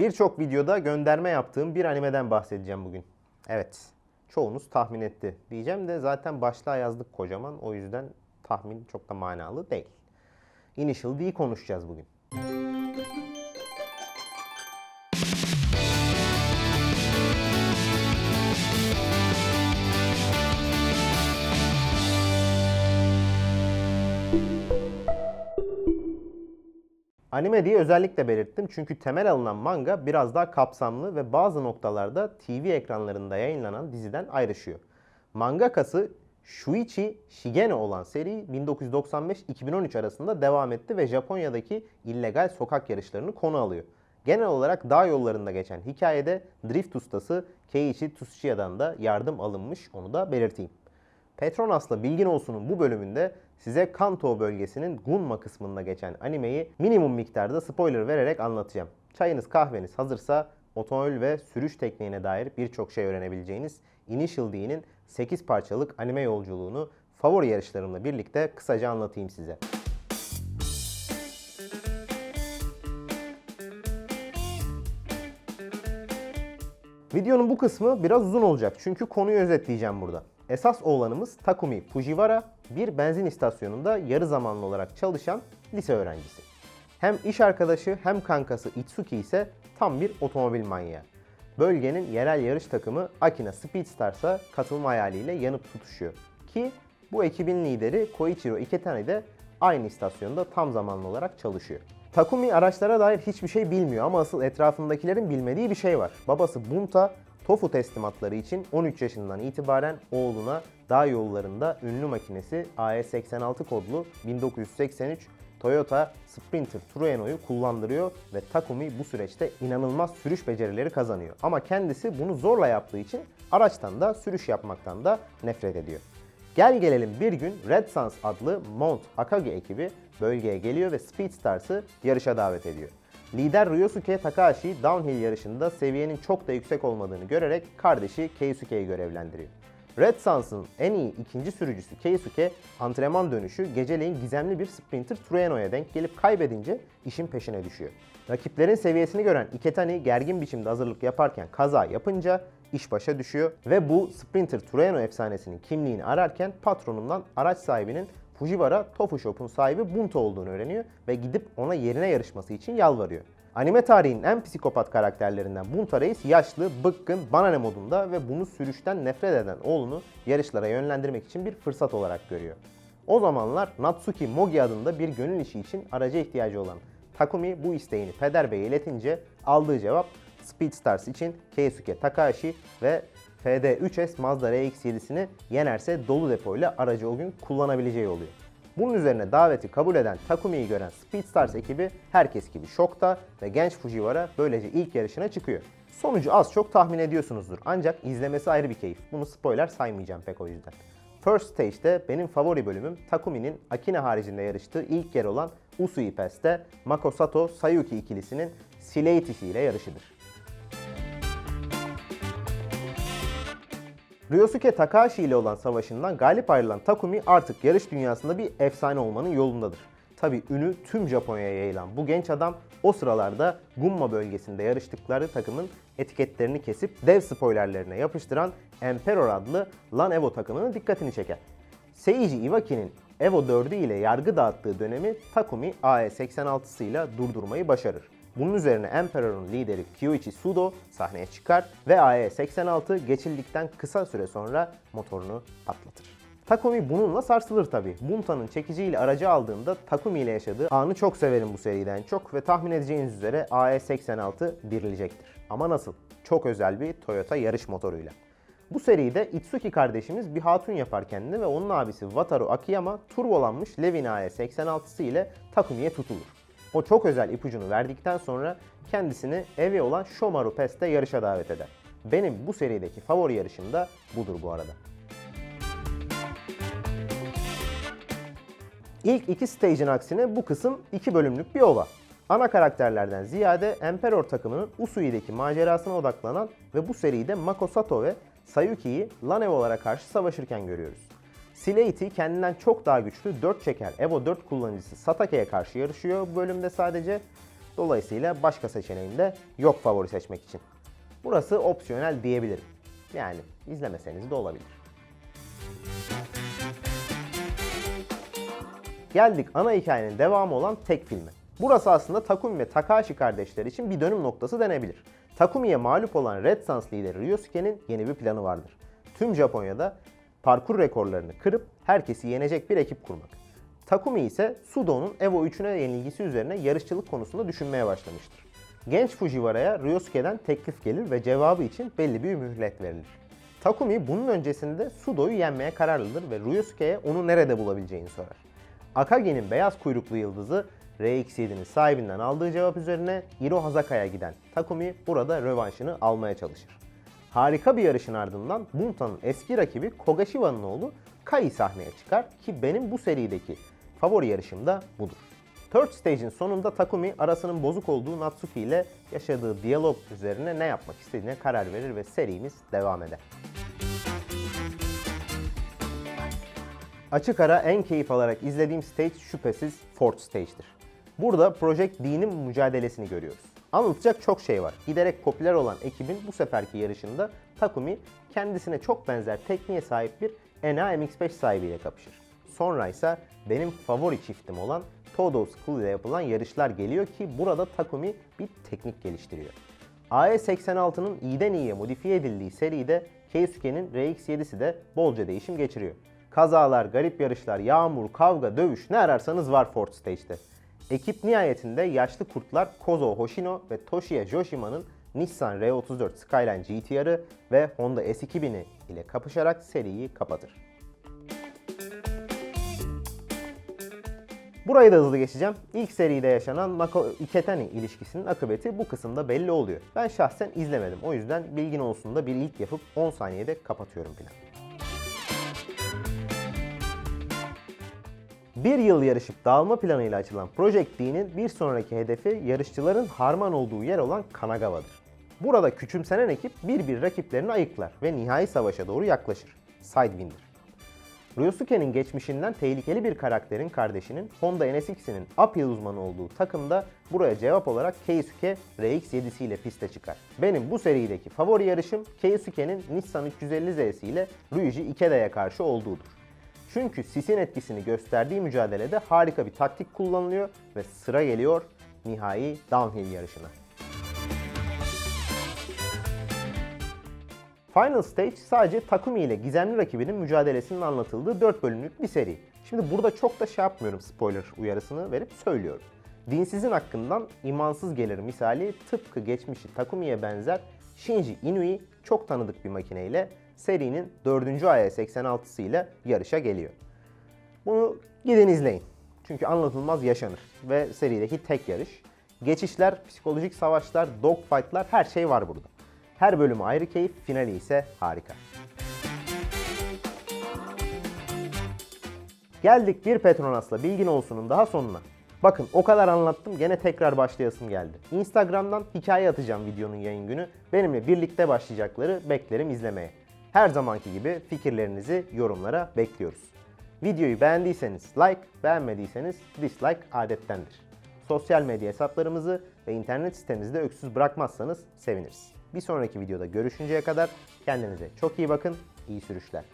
Birçok videoda gönderme yaptığım bir animeden bahsedeceğim bugün. Evet, çoğunuz tahmin etti. Diyeceğim de zaten başlığa yazdık kocaman. O yüzden tahmin çok da manalı değil. Initial D'yi konuşacağız bugün. Anime diye özellikle belirttim çünkü temel alınan manga biraz daha kapsamlı ve bazı noktalarda TV ekranlarında yayınlanan diziden ayrışıyor. Mangakası Shuichi Shigene olan seri 1995-2013 arasında devam etti ve Japonya'daki illegal sokak yarışlarını konu alıyor. Genel olarak dağ yollarında geçen hikayede drift ustası Keiichi Tsuchiya'dan da yardım alınmış onu da belirteyim. Petronas'la Bilgin Olsun'un bu bölümünde size Kanto bölgesinin Gunma kısmında geçen animeyi minimum miktarda spoiler vererek anlatacağım. Çayınız kahveniz hazırsa otomobil ve sürüş tekniğine dair birçok şey öğrenebileceğiniz Initial D'nin 8 parçalık anime yolculuğunu favori yarışlarımla birlikte kısaca anlatayım size. Videonun bu kısmı biraz uzun olacak çünkü konuyu özetleyeceğim burada. Esas oğlanımız Takumi Fujiwara bir benzin istasyonunda yarı zamanlı olarak çalışan lise öğrencisi. Hem iş arkadaşı hem kankası Itsuki ise tam bir otomobil manyağı. Bölgenin yerel yarış takımı Akina Speedstars'a katılma hayaliyle yanıp tutuşuyor. Ki bu ekibin lideri Koichiro Iketani de aynı istasyonda tam zamanlı olarak çalışıyor. Takumi araçlara dair hiçbir şey bilmiyor ama asıl etrafındakilerin bilmediği bir şey var. Babası Bunta TOFU teslimatları için 13 yaşından itibaren oğluna dağ yollarında ünlü makinesi AE86 kodlu 1983 Toyota Sprinter Trueno'yu kullandırıyor ve Takumi bu süreçte inanılmaz sürüş becerileri kazanıyor. Ama kendisi bunu zorla yaptığı için araçtan da sürüş yapmaktan da nefret ediyor. Gel gelelim bir gün Red Suns adlı Mount Akagi ekibi bölgeye geliyor ve Speedstars'ı yarışa davet ediyor. Lider Ryosuke Takahashi downhill yarışında seviyenin çok da yüksek olmadığını görerek kardeşi Keisuke'yi görevlendiriyor. Red Suns'ın en iyi ikinci sürücüsü Keisuke antrenman dönüşü geceleyin gizemli bir Sprinter Trueno'ya denk gelip kaybedince işin peşine düşüyor. Rakiplerin seviyesini gören Iketani gergin biçimde hazırlık yaparken kaza yapınca iş başa düşüyor ve bu Sprinter Trueno efsanesinin kimliğini ararken patronundan araç sahibinin Fujiwara Tofu Shop'un sahibi Bunta olduğunu öğreniyor ve gidip ona yerine yarışması için yalvarıyor. Anime tarihinin en psikopat karakterlerinden Bunta Reis yaşlı, bıkkın, banane modunda ve bunu sürüşten nefret eden oğlunu yarışlara yönlendirmek için bir fırsat olarak görüyor. O zamanlar Natsuki Mogi adında bir gönül işi için araca ihtiyacı olan Takumi bu isteğini Peder Bey'e iletince aldığı cevap Speedstars için Keisuke Takahashi ve FD3S Mazda RX-7'sini yenerse dolu depoyla aracı o gün kullanabileceği oluyor. Bunun üzerine daveti kabul eden Takumi'yi gören Speedstars ekibi herkes gibi şokta ve genç Fujiwara böylece ilk yarışına çıkıyor. Sonucu az çok tahmin ediyorsunuzdur ancak izlemesi ayrı bir keyif. Bunu spoiler saymayacağım pek o yüzden. First Stage'de benim favori bölümüm Takumi'nin Akina haricinde yarıştığı ilk yer olan Usui Pass'te Makosato Sayuki ikilisinin Sileighty ile yarışıdır. Ryosuke Takahashi ile olan savaşından galip ayrılan Takumi artık yarış dünyasında bir efsane olmanın yolundadır. Tabi ünü tüm Japonya'ya yayılan bu genç adam o sıralarda Gunma bölgesinde yarıştıkları takımın etiketlerini kesip dev spoilerlerine yapıştıran Emperor adlı Lan Evo takımının dikkatini çeker. Seiji Iwaki'nin Evo 4'ü ile yargı dağıttığı dönemi Takumi AE86'sıyla durdurmayı başarır. Bunun üzerine Emperor'un lideri Kyoichi Sudo sahneye çıkar ve AE86 geçildikten kısa süre sonra motorunu patlatır. Takumi bununla sarsılır tabi. Bunta'nın çekiciyle aracı aldığında Takumi ile yaşadığı anı çok severim bu seriden çok ve tahmin edeceğiniz üzere AE86 birilecektir. Ama nasıl? Çok özel bir Toyota yarış motoruyla. Bu seride Itsuki kardeşimiz bir hatun yapar kendini ve onun abisi Wataru Akiyama turbolanmış Levin AE86'sı ile Takumi'ye tutulur. O çok özel ipucunu verdikten sonra kendisini evi olan Shomaru Pest'te yarışa davet eder. Benim bu serideki favori yarışım da budur bu arada. İlk iki stage'in aksine bu kısım iki bölümlük bir ova. Ana karakterlerden ziyade Emperor takımının Usui'deki macerasına odaklanan ve bu seride Mako Sato ve Sayuki'yi Lan Evo'lara karşı savaşırken görüyoruz. Sleighty kendinden çok daha güçlü 4 çeker Evo 4 kullanıcısı Satake'ye karşı yarışıyor bu bölümde sadece. Dolayısıyla başka seçeneğim de yok favori seçmek için. Burası opsiyonel diyebilirim. Yani izlemeseniz de olabilir. Geldik ana hikayenin devamı olan tek filme. Burası aslında Takumi ve Takahashi kardeşler için bir dönüm noktası denebilir. Takumi'ye mağlup olan Red Suns lideri Ryosuke'nin yeni bir planı vardır. Tüm Japonya'da parkur rekorlarını kırıp herkesi yenecek bir ekip kurmak. Takumi ise Sudo'nun Evo 3'üne yenilgisi üzerine yarışçılık konusunda düşünmeye başlamıştır. Genç Fujiwara'ya Ryosuke'den teklif gelir ve cevabı için belli bir mühlet verilir. Takumi bunun öncesinde Sudo'yu yenmeye kararlıdır ve Ryosuke'ye onu nerede bulabileceğini sorar. Akagi'nin beyaz kuyruklu yıldızı RX-7'nin sahibinden aldığı cevap üzerine Hiro Hazaka'ya giden Takumi burada rövanşını almaya çalışır. Harika bir yarışın ardından Bunta'nın eski rakibi Kogashiwa'nın oğlu Kai sahneye çıkar ki benim bu serideki favori yarışım da budur. Third Stage'in sonunda Takumi arasının bozuk olduğu Natsuki ile yaşadığı diyalog üzerine ne yapmak istediğine karar verir ve serimiz devam eder. Açık ara en keyif alarak izlediğim stage şüphesiz Fourth Stage'dir. Burada Project D'nin mücadelesini görüyoruz. Anlatacak çok şey var. Giderek popüler olan ekibin bu seferki yarışında Takumi kendisine çok benzer tekniğe sahip bir NA MX-5 sahibiyle kapışır. Sonra ise benim favori çiftim olan Todo School ile yapılan yarışlar geliyor ki burada Takumi bir teknik geliştiriyor. AE86'nın iyiden iyiye modifiye edildiği seride Keisuke'nin RX-7'si de bolca değişim geçiriyor. Kazalar, garip yarışlar, yağmur, kavga, dövüş ne ararsanız var Ford Stage'de. Ekip nihayetinde yaşlı kurtlar Kozo Hoshino ve Toshiya Joshima'nın Nissan R34 Skyline GTR'ı ve Honda S2000'i ile kapışarak seriyi kapatır. Burayı da hızlı geçeceğim. İlk seride yaşanan Mako Iketani ilişkisinin akıbeti bu kısımda belli oluyor. Ben şahsen izlemedim. O yüzden bilgin olsun da bir ilk yapıp 10 saniyede kapatıyorum planı. Bir yıl yarışıp dağılma planıyla açılan Project D'nin bir sonraki hedefi yarışçıların harman olduğu yer olan Kanagawa'dır. Burada küçümsenen ekip bir bir rakiplerini ayıklar ve nihai savaşa doğru yaklaşır. Sidewind'dir. Ryosuke'nin geçmişinden tehlikeli bir karakterin kardeşinin Honda NSX'inin uphill uzmanı olduğu takımda buraya cevap olarak Keisuke RX-7'si ile piste çıkar. Benim bu serideki favori yarışım Keisuke'nin Nissan 350Z'si ile Ryuji Ikeda'ya karşı olduğudur. Çünkü sisin etkisini gösterdiği mücadelede harika bir taktik kullanılıyor ve sıra geliyor nihai downhill yarışına. Final Stage sadece Takumi ile gizemli rakibinin mücadelesinin anlatıldığı 4 bölümlük bir seri. Şimdi burada çok da şey yapmıyorum spoiler uyarısını verip söylüyorum. Dinsizin hakkından imansız gelir misali tıpkı geçmişi Takumi'ye benzer Shinji Inui çok tanıdık bir makineyle serinin 4. AE86'sı ile yarışa geliyor. Bunu gidin izleyin. Çünkü anlatılmaz yaşanır ve serideki tek yarış. Geçişler, psikolojik savaşlar, dogfightlar her şey var burada. Her bölümü ayrı keyif, finali ise harika. Geldik bir Petronas'la bilgin olsunun daha sonuna. Bakın o kadar anlattım gene tekrar başlayasım geldi. Instagram'dan hikaye atacağım videonun yayın günü. Benimle birlikte başlayacakları beklerim izlemeye. Her zamanki gibi fikirlerinizi yorumlara bekliyoruz. Videoyu beğendiyseniz like, beğenmediyseniz dislike adettendir. Sosyal medya hesaplarımızı ve internet sitemizde öksüz bırakmazsanız seviniriz. Bir sonraki videoda görüşünceye kadar kendinize çok iyi bakın, iyi sürüşler.